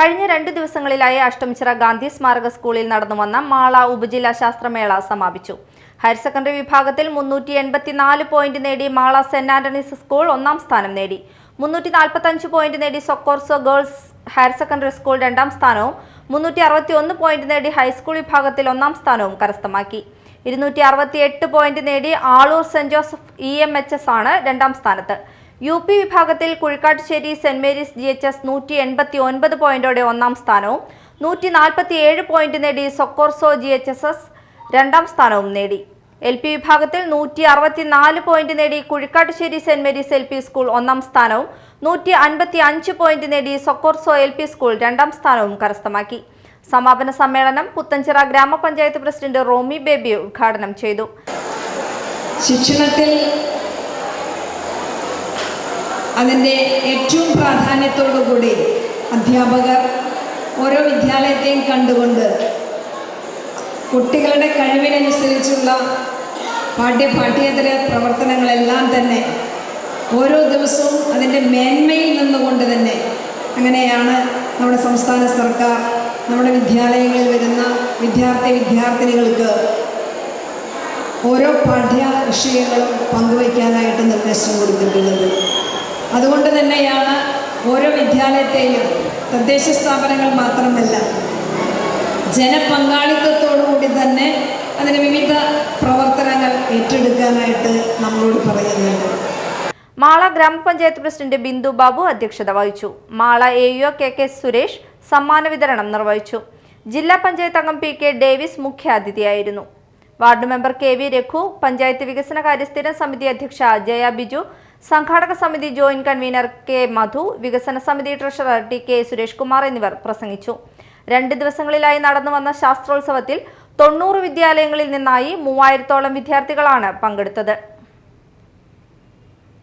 കഴിഞ്ഞ രണ്ട് ദിവസങ്ങളിലായി അഷ്ടമിച്ചിറ ഗാന്ധി സ്മാരക സ്കൂളിൽ നടന്നു വന്ന മാള ഉപജില്ലാ ശാസ്ത്രമേള സമാപിച്ചു. ഹയർ സെക്കൻഡറി വിഭാഗത്തിൽ മുന്നൂറ്റി എൺപത്തിനാല് പോയിന്റ് നേടി മാള സെന്റ് ആന്റണീസ് സ്കൂൾ ഒന്നാം സ്ഥാനം നേടി. മുന്നൂറ്റി നാൽപ്പത്തഞ്ച് പോയിന്റ് നേടി Socorso girls higher secondary school രണ്ടാം സ്ഥാനവും മുന്നൂറ്റി അറുപത്തി ഒന്ന് പോയിന്റ് നേടി ഹൈസ്കൂൾ വിഭാഗത്തിൽ ഒന്നാം സ്ഥാനവും കരസ്ഥമാക്കി. ഇരുന്നൂറ്റി അറുപത്തി എട്ട് പോയിന്റ് നേടി Aloor Saint Joseph E M H S ആണ് രണ്ടാം സ്ഥാനത്ത്. യു പി വിഭാഗത്തിൽ Kuzhikkattussery Saint Mary's G H S നൂറ്റി എൺപത്തി ഒൻപത് പോയിന്റോടെ ഒന്നാം സ്ഥാനവും നൂറ്റി നാൽപ്പത്തി ഏഴ് പോയിന്റ് നേടി Socorso G H S S രണ്ടാം സ്ഥാനവും നേടി. എൽ പി വിഭാഗത്തിൽ നൂറ്റി അറുപത്തിനാല് പോയിന്റ് നേടി Kuzhikkattussery Saint Mary's L P school ഒന്നാം സ്ഥാനവും നൂറ്റി അൻപത്തി അഞ്ച് പോയിന്റ് നേടി സൊക്കോർസോ എൽ പി സ്കൂൾ രണ്ടാം സ്ഥാനവും കരസ്ഥമാക്കി. സമാപന സമ്മേളനം പുത്തഞ്ചിറ ഗ്രാമപഞ്ചായത്ത് പ്രസിഡന്റ് റോമി ബേബി ഉദ്ഘാടനം ചെയ്തു. ശിക്ഷണത്തിൽ അതിന്റെ ഏറ്റവും പ്രാധാന്യത്തോടു കൂടി അധ്യാപകർ ഓരോ വിദ്യാലയത്തെയും കണ്ടുകൊണ്ട് കുട്ടികളുടെ കഴിവിനനുസരിച്ചുള്ള പാഠ്യ പാഠ്യേതര പ്രവർത്തനങ്ങളെല്ലാം തന്നെ ഓരോ ദിവസവും അതിന്റെ മേന്മയിൽ നിന്നുകൊണ്ട് തന്നെ അങ്ങനെയാണ് നമ്മുടെ സംസ്ഥാന സർക്കാർ നമ്മുടെ വിദ്യാലയങ്ങളിൽ വരുന്ന വിദ്യാർത്ഥി വിദ്യാർത്ഥിനികൾക്ക് ഓരോ പാഠ്യ വിഷയങ്ങളും പങ്കുവയ്ക്കാനായിട്ട് നിർദ്ദേശം കൊടുത്തിട്ടുള്ളത്. തന്നെയാണ് ഓരോ വിദ്യാലയത്തെയും തദ്ദേശ സ്ഥാപനങ്ങൾ മാത്രമല്ല ജനപങ്കാളിത്തത്തോടുകൂടി തന്നെ അതിന് വിവിധ പ്രവർത്തനങ്ങൾ ഏറ്റെടുക്കാനായിട്ട് നമ്മളോട് പറയുന്നുണ്ട്. മാള ഗ്രാമപഞ്ചായത്ത് പ്രസിഡന്റ് ബിന്ദു ബാബു അധ്യക്ഷത വഹിച്ചു. Mala A U K K Suresh സമ്മാന വിതരണം നിർവഹിച്ചു. ജില്ലാ പഞ്ചായത്ത് അംഗം P K Davis മുഖ്യാതിഥിയായിരുന്നു. Ward member K V Raghu panchayat വികസന സ്ഥിരം സമിതി അധ്യക്ഷ ജയ ബിജു സംഘാടക സമിതി ജോയിന്റ് കൺവീനർ കെ മധു വികസന സമിതി treasurer T K Suresh Kumar എന്നിവർ പ്രസംഗിച്ചു. രണ്ട് ദിവസങ്ങളിലായി നടന്നു വന്ന ശാസ്ത്രോത്സവത്തിൽ തൊണ്ണൂറ് വിദ്യാലയങ്ങളിൽ നിന്നായി മൂവായിരത്തോളം വിദ്യാർത്ഥികളാണ് പങ്കെടുത്തത്.